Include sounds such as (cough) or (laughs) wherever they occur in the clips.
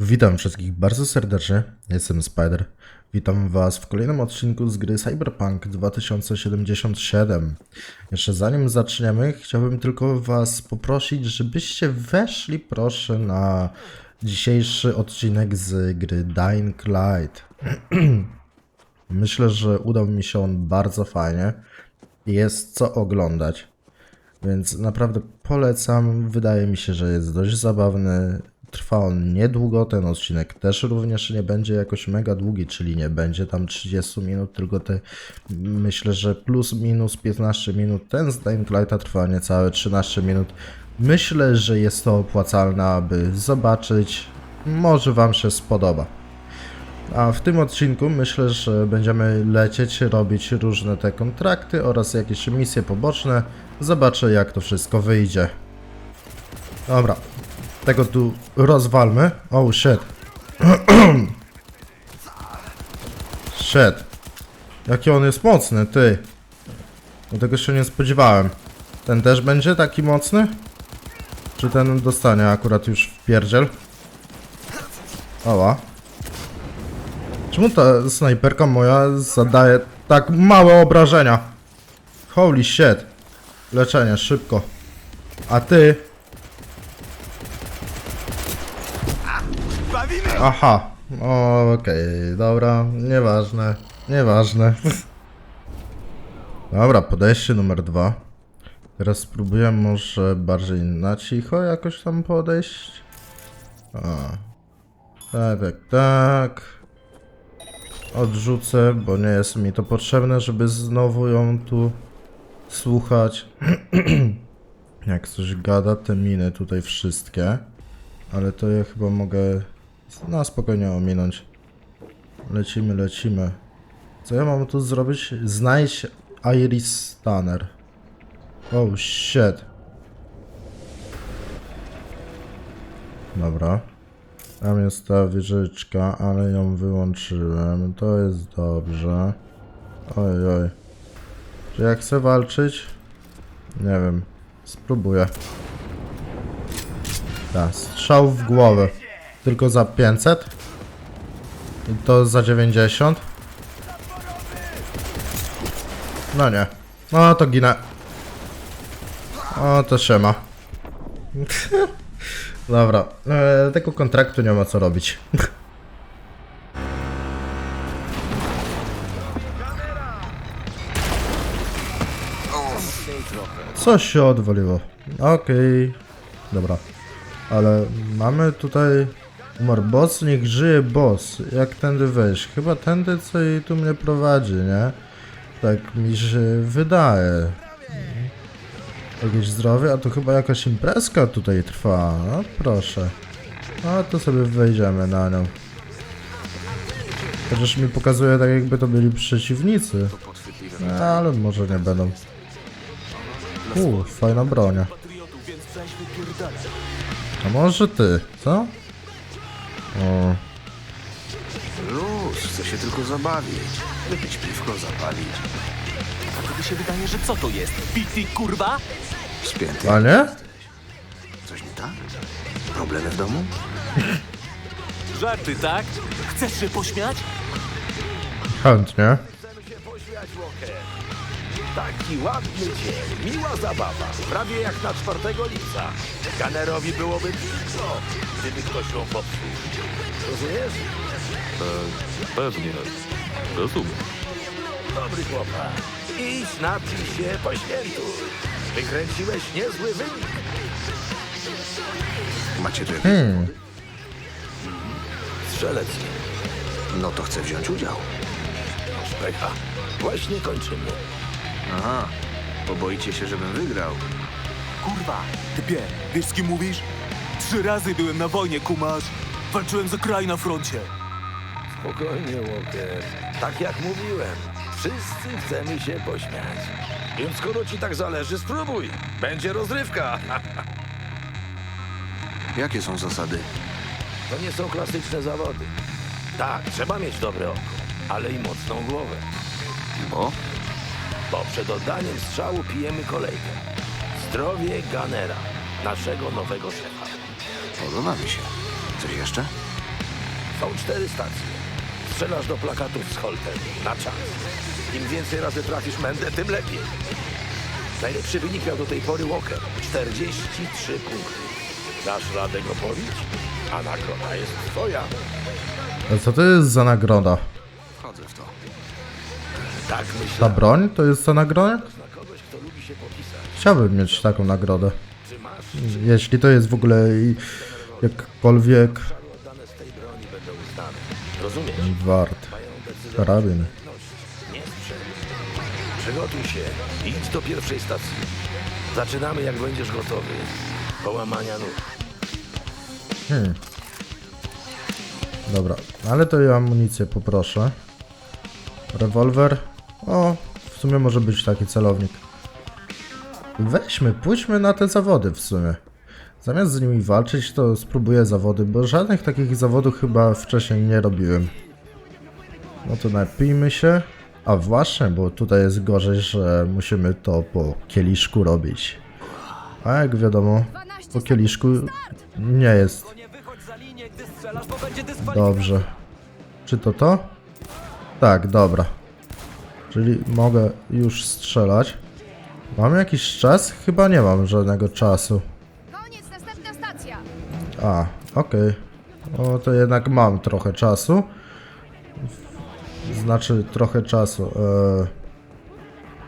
Witam wszystkich bardzo serdecznie, jestem Spider. Witam Was w kolejnym odcinku z gry Cyberpunk 2077. Jeszcze zanim zaczniemy, chciałbym tylko Was poprosić, żebyście weszli proszę na dzisiejszy odcinek z gry Dying Light. (clears throat) Myślę, że udał mi się on bardzo fajnie. Jest co oglądać. Więc naprawdę polecam. Wydaje mi się, że jest dość zabawny. Trwa on niedługo. Ten odcinek też również nie będzie jakoś mega długi, czyli nie będzie tam 30 minut, tylko te myślę, że plus minus 15 minut. Ten z Lighta trwa niecałe 13 minut. Myślę, że jest to opłacalne, aby zobaczyć. Może Wam się spodoba. A w tym odcinku myślę, że będziemy lecieć, robić różne te kontrakty oraz jakieś misje poboczne. Zobaczę jak to wszystko wyjdzie. Dobra, tego tu rozwalmy. Oh shit. (clears throat) shit. Jaki on jest mocny, ty. No tego się nie spodziewałem. Ten też będzie taki mocny? Czy ten dostanie akurat już w pierdziel? Oła. Czemu ta snajperka moja zadaje tak małe obrażenia? Holy shit. Leczenie, szybko. A ty? Aha. Okej, dobra, nieważne. Nieważne. Dobra, podejście numer dwa. Teraz spróbuję może bardziej na cicho jakoś tam podejść. A. Tak, tak, tak. Odrzucę, bo nie jest mi to potrzebne, żeby znowu ją tu słuchać. (clears throat) Jak coś gada, te miny tutaj wszystkie. Ale to ja chyba mogę na spokojnie ominąć. Lecimy, lecimy. Co ja mam tu zrobić? Znajdź Iris Stunner. Oh shit. Dobra. Tam jest ta wieżyczka, ale ją wyłączyłem. To jest dobrze. Oj, oj. Czy ja chcę walczyć? Nie wiem. Spróbuję. Tak, strzał w głowę. Tylko za 500? I to za 90? No nie. No to ginę. O, to się ma. (laughs) Dobra, e, tego kontraktu nie ma co robić. (laughs) Coś się odwaliło. Okej, dobra. Ale mamy tutaj boss, niech żyje boss. Jak tędy wejść? Chyba tędy, co i tu mnie prowadzi, nie? Tak mi się wydaje. Jakieś zdrowie, a tu chyba jakaś imprezka tutaj trwa. No proszę. No to sobie wejdziemy na nią. Chociaż mi pokazuje tak jakby to byli przeciwnicy. No, ale może nie będą. Uuu, fajna bronia. A może ty, co? O, Luz, chcę się tylko zabawić. Wypić piwko, zapalić. A tobie się wydaje, że co to jest? PT kurwa? Spięty. a nie? Coś nie tak? Problemy w domu? (laughs) Żarty, tak? Chcesz się pośmiać? Chętnie. Taki ładny dzień, miła zabawa, prawie jak na 4 lipca. Ganerowi byłoby piękno, gdyby ktoś ją popsuł. Rozumiesz? Pewnie. Rozumiem. Dobry chłopak. Idź, napij się, poświętuj. Wykręciłeś niezły wynik. Macie tu jakieś... Hmm. Strzelec, No to chcę wziąć udział. szpecha. Właśnie kończymy. Aha, bo boicie się, żebym wygrał. Kurwa, typie, wiesz z kim mówisz? Trzy razy byłem na wojnie, kumasz. Walczyłem za kraj na froncie. Spokojnie, Walker. Tak jak mówiłem, wszyscy chcemy się pośmiać. Więc skoro ci tak zależy, spróbuj. Będzie rozrywka. (laughs) Jakie są zasady? To nie są klasyczne zawody. Tak, trzeba mieć dobre oko, ale i mocną głowę. Bo? Bo przed oddaniem strzału pijemy kolejkę. Zdrowie Ganera, naszego nowego szefa. Podoba mi się. Coś jeszcze? Są cztery stacje. Strzelasz do plakatów z Holtem. Na czas. Im więcej razy trafisz mędę, tym lepiej. Najlepszy wynik miał do tej pory Walker. 43 punkty. Dasz radę go pobić? A nagroda jest twoja. A co to jest za nagroda? Wchodzę w to. Tak Ta myślę. broń to jest za nagroda? Na kogoś, kto lubi się popisać. Chciałbym mieć taką nagrodę. Czy masz? Jeśli to jest w ogóle i- jakkolwiek Obszary oddane z tej broni będą uznane. Rozumiesz? wart. Karabin. Nie. Przygotuj się. Idź do pierwszej stacji. Zaczynamy jak będziesz gotowy. Połamania nóg. Hmm. Dobra, ale to ja amunicję poproszę. Rewolwer. O, w sumie może być taki celownik. Weźmy, pójdźmy na te zawody w sumie. Zamiast z nimi walczyć, to spróbuję zawody, bo żadnych takich zawodów chyba wcześniej nie robiłem. No to napijmy się. A właśnie, bo tutaj jest gorzej, że musimy to po kieliszku robić. A jak wiadomo, po kieliszku nie jest. Dobrze. Czy to to? Tak, dobra. Czyli mogę już strzelać. Mam jakiś czas? Chyba nie mam żadnego czasu. Koniec, następna stacja. A, okej. O, to jednak mam trochę czasu. Znaczy, trochę czasu. E,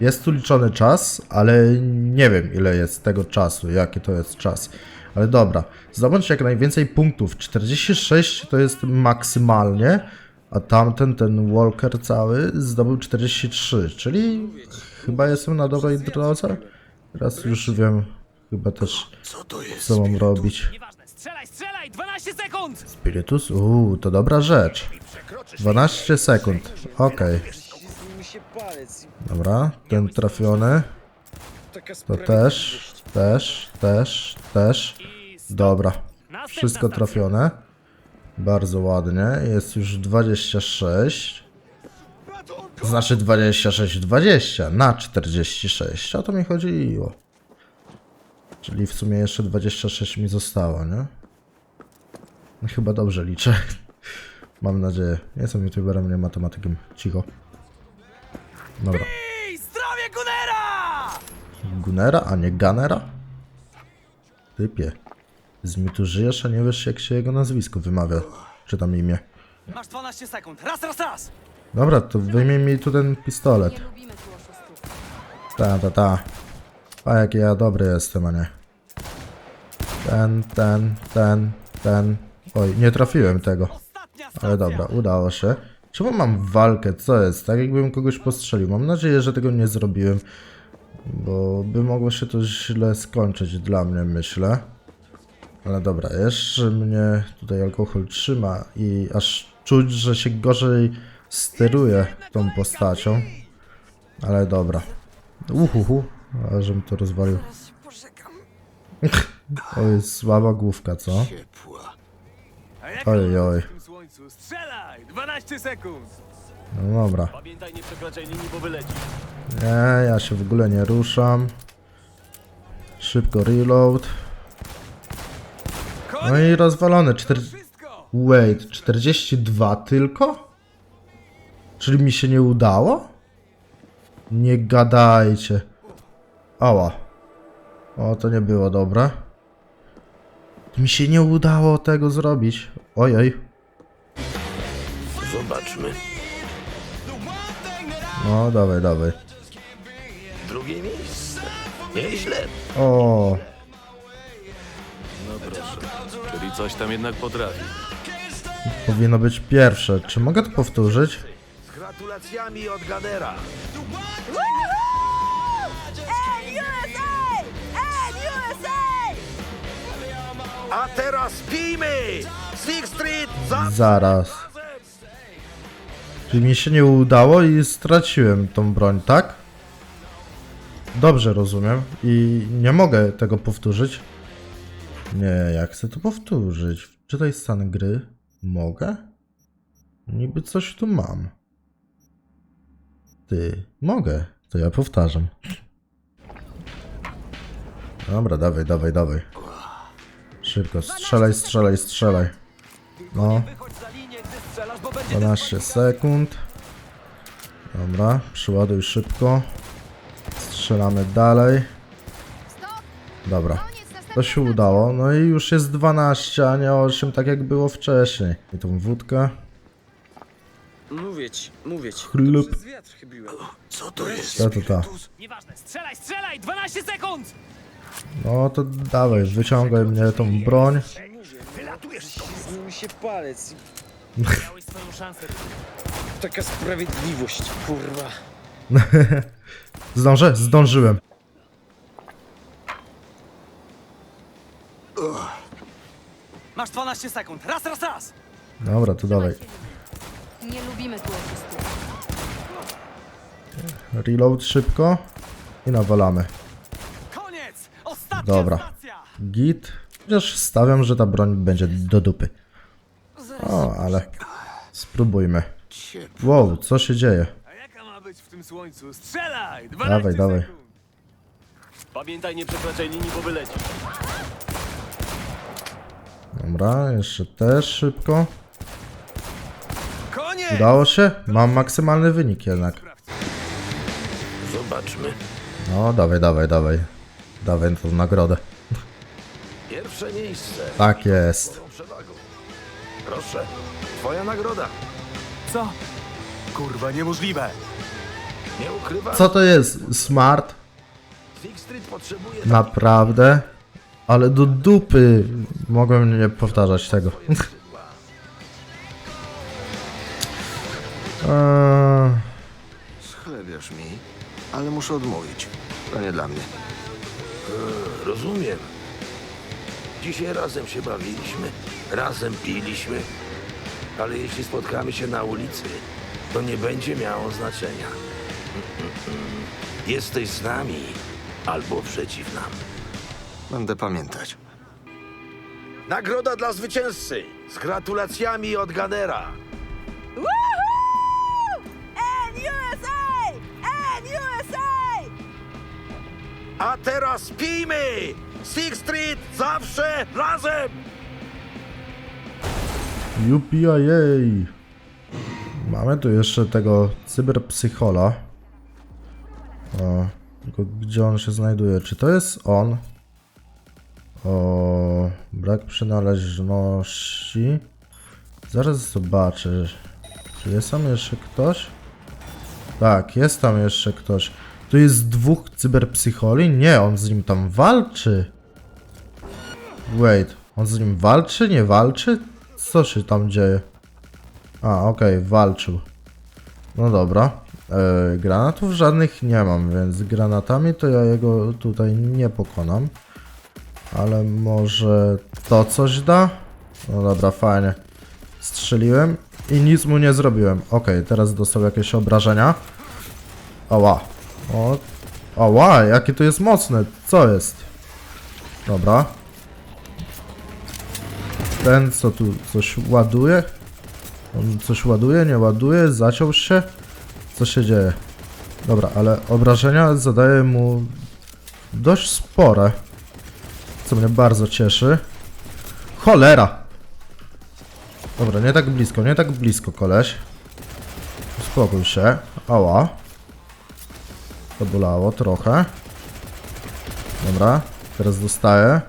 Jest tu liczony czas, ale nie wiem ile jest tego czasu, jaki to jest czas. Ale dobra, zdobądź jak najwięcej punktów. 46 to jest maksymalnie, a tamten, ten Walker cały, zdobył 43, czyli chyba jestem na dobrej drodze. Teraz już wiem, chyba też Co to jest? co mam robić. Nieważne, strzelaj, strzelaj! 12 sekund! Spirytus? Uuu, to dobra rzecz. 12 sekund. Okej. Dobra, ten trafiony. To też, też, też, też. Dobra. Wszystko trafione. Bardzo ładnie. Jest już 26. Znaczy 26, 20 na 46. O to mi chodziło. Czyli w sumie jeszcze 26 mi zostało, nie? No Chyba dobrze liczę. (laughs) Mam nadzieję. Nie jestem youtuberem, nie matematykiem. Cicho. Dobra. Zdrowie Gunera! Gunera, a nie Gunnera? Typie. Z mi tu żyjesz, a nie wiesz jak się jego nazwisko wymawia. Czy tam imię. Masz 12 sekund. Raz, raz, raz! Dobra, to wyjmij mi tu ten pistolet. Nie lubimy tu oszustów. Ta, ta, ta. A jaki ja dobry jestem, a nie. Ten, ten, ten, ten. Oj, nie trafiłem tego. Ostatnia stacja! Ale dobra, udało się. Czemu mam walkę? Co jest? Tak jakbym kogoś postrzelił. Mam nadzieję, że tego nie zrobiłem. Bo by mogło się to źle skończyć dla mnie, myślę. Ale dobra, jeszcze mnie tutaj alkohol trzyma i aż czuć, że się gorzej steruje tą postacią. Ale dobra. Uhuhu, ale żebym to rozwalił. (laughs) To jest słaba główka, co? A Oj, oj. w tym słońcu? Strzelaj! 12 sekund! No dobra. Pamiętaj, nie przekraczaj linii, bo wyleci. Nie, ja się w ogóle nie ruszam. Szybko reload. No i rozwalone. 4... Wszystko! Wait, 42 tylko? Czyli mi się nie udało? Nie gadajcie. Ała. O, to nie było dobre. Mi się nie udało tego zrobić. Ojej. Zobaczmy. No, dawaj, dawaj. Drugie miejsce. Nieźle. O. Coś tam jednak potrafi. powinno być pierwsze. Czy mogę to powtórzyć? Z gratulacjami od Ganera. A teraz pijmy! Six Street za... Zaraz. Czyli mi się nie udało i straciłem tą broń, tak? Dobrze rozumiem. I nie mogę tego powtórzyć. Nie, jak chcę to powtórzyć? Czytaj stan gry. Mogę? Niby coś tu mam. Ty, mogę. To ja powtarzam. Dobra, dawaj, dawaj, dawaj. Szybko, strzelaj, strzelaj, strzelaj. No. Wychodź za linię, Strzelasz, bo będzie 12 sekund. Dobra, przyładuj szybko. Strzelamy dalej. Dobra, to się udało. No i już jest 12, a nie 8, tak jak było wcześniej. I tą wódkę. Mówię ci, mówię ci. Chlub. Przez wiatr chybiłem. Co to jest? Co to ta? Nieważne, strzelaj, strzelaj! 12 sekund! No to dawaj, wyciągaj mnie tą broń. Zmienił mi się palec. (laughs) Miałeś swoją szansę. Taka sprawiedliwość, kurwa. Zdążę? Zdążyłem. Masz 12 sekund. Raz, raz, raz! Dobra, to dawaj. Nie lubimy tu oszustów. Reload szybko. I nawalamy. Koniec! Ostatnia Dobra. stacja! Git. Chociaż stawiam, że ta broń będzie do dupy. O, ale spróbujmy. Wow, co się dzieje? A jaka ma być w tym słońcu? Strzelaj! 12 Dawaj, dawaj. sekund! Pamiętaj, nie przekraczaj linii, bo wylecisz. Dobra, jeszcze też szybko. Udało się? Mam maksymalny wynik jednak. Zobaczmy. No, dawaj, dawaj, dawaj. Dawaj tą nagrodę. Pierwsze miejsce. Tak jest. Proszę, twoja nagroda. Co? Kurwa, niemożliwe. Nie ukrywam, Co to jest? Smart? Fig Street potrzebuje Naprawdę? Ale do dupy. Mogłem nie powtarzać tego. (laughs) Eee, Schlebiasz mi, ale muszę odmówić. To nie dla mnie. Rozumiem. Dzisiaj razem się bawiliśmy, razem piliśmy, ale jeśli spotkamy się na ulicy, to nie będzie miało znaczenia. (laughs) Jesteś z nami albo przeciw nam. Będę pamiętać. Nagroda dla zwycięzcy z gratulacjami od Ganera. A teraz pijmy! Six Street zawsze razem! UPIA. Mamy tu jeszcze tego cyberpsychola. O, tylko gdzie on się znajduje? Czy to jest on? O, brak przynależności. Zaraz zobaczę. Czy jest tam jeszcze ktoś? Tak, jest tam jeszcze ktoś. Tu jest dwóch cyberpsycholi? Nie, on z nim tam walczy. Wait, on z nim walczy? Nie walczy? Co się tam dzieje? A, okej, walczył. No dobra. E, granatów żadnych nie mam, więc granatami to ja jego tutaj nie pokonam. Ale może to coś da? No dobra, fajnie. Strzeliłem i nic mu nie zrobiłem. Okej, teraz dostał jakieś obrażenia. Ała. O, ała, jakie to jest mocne. Co jest? Dobra. Ten, co tu coś ładuje? On coś ładuje, nie ładuje? Zaciął się? Co się dzieje? Dobra, ale obrażenia zadaje mu dość spore. Co mnie bardzo cieszy. Cholera! Dobra, nie tak blisko, nie tak blisko, koleś. Uspokój się. Ała. To bolało trochę. Dobra, teraz dostaję.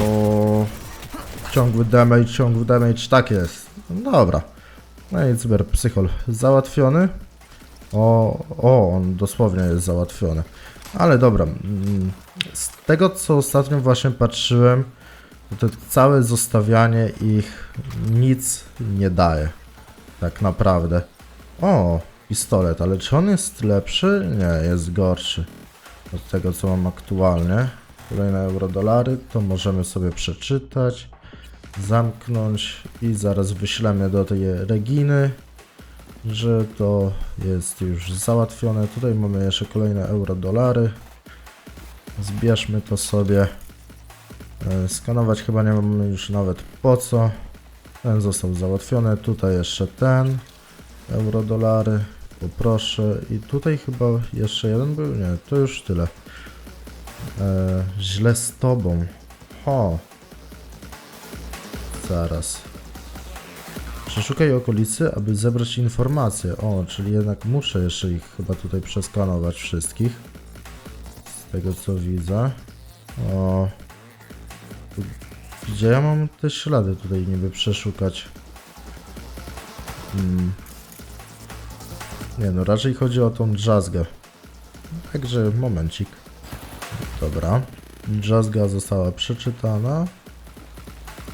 O, ciągły damage, ciągły damage, tak jest. Dobra. No i cyberpsychol załatwiony. O, o, on dosłownie jest załatwiony. Ale dobra, mm, z tego co ostatnio właśnie patrzyłem, to, to całe zostawianie ich nic nie daje. Tak naprawdę. O, pistolet, ale czy on jest lepszy? Nie, jest gorszy od tego co mam aktualnie. Kolejne euro-dolary, to możemy sobie przeczytać, zamknąć i zaraz wyślemy do tej Reginy, że to jest już załatwione. Tutaj mamy jeszcze kolejne euro-dolary. Zbierzmy to sobie. E, Skanować chyba nie mamy już nawet po co. Ten został załatwiony. Tutaj jeszcze ten. Euro-dolary. Poproszę. I tutaj chyba jeszcze jeden był? Nie, to już tyle. E, źle z tobą. Ho. Zaraz. Przeszukaj okolicy, aby zebrać informacje. O, czyli jednak muszę jeszcze ich chyba tutaj przeskanować wszystkich. Z tego co widzę. O. Gdzie ja mam te ślady tutaj niby przeszukać? Hmm. Nie no, raczej chodzi o tą drzazgę. Także momencik. Dobra. Drzazga została przeczytana.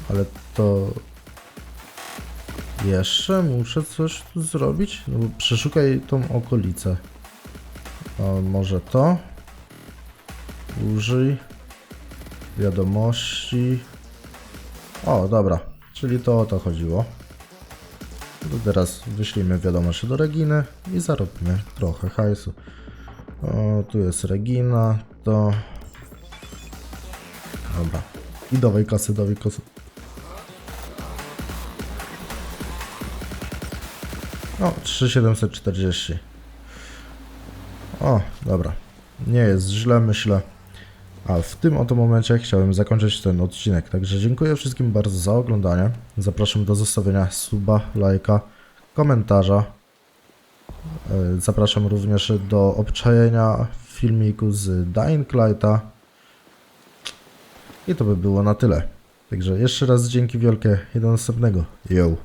Ale to... Jeszcze muszę coś tu zrobić? No przeszukaj tą okolicę. Może to? Użyj. Wiadomości. O, dobra. Czyli to o to chodziło. To teraz wyślijmy wiadomość do Reginy i zarobimy trochę hajsu. O, tu jest Regina, to... Dobra. I dawaj kasy, dawaj kasy. O, 3740. O, dobra. Nie jest źle, myślę. A w tym oto momencie chciałem zakończyć ten odcinek. Także dziękuję wszystkim bardzo za oglądanie. Zapraszam do zostawienia suba, lajka, komentarza. E, Zapraszam również do obczajenia filmiku z Dying Lighta. I to by było na tyle. Także jeszcze raz dzięki wielkie i do następnego. Yo.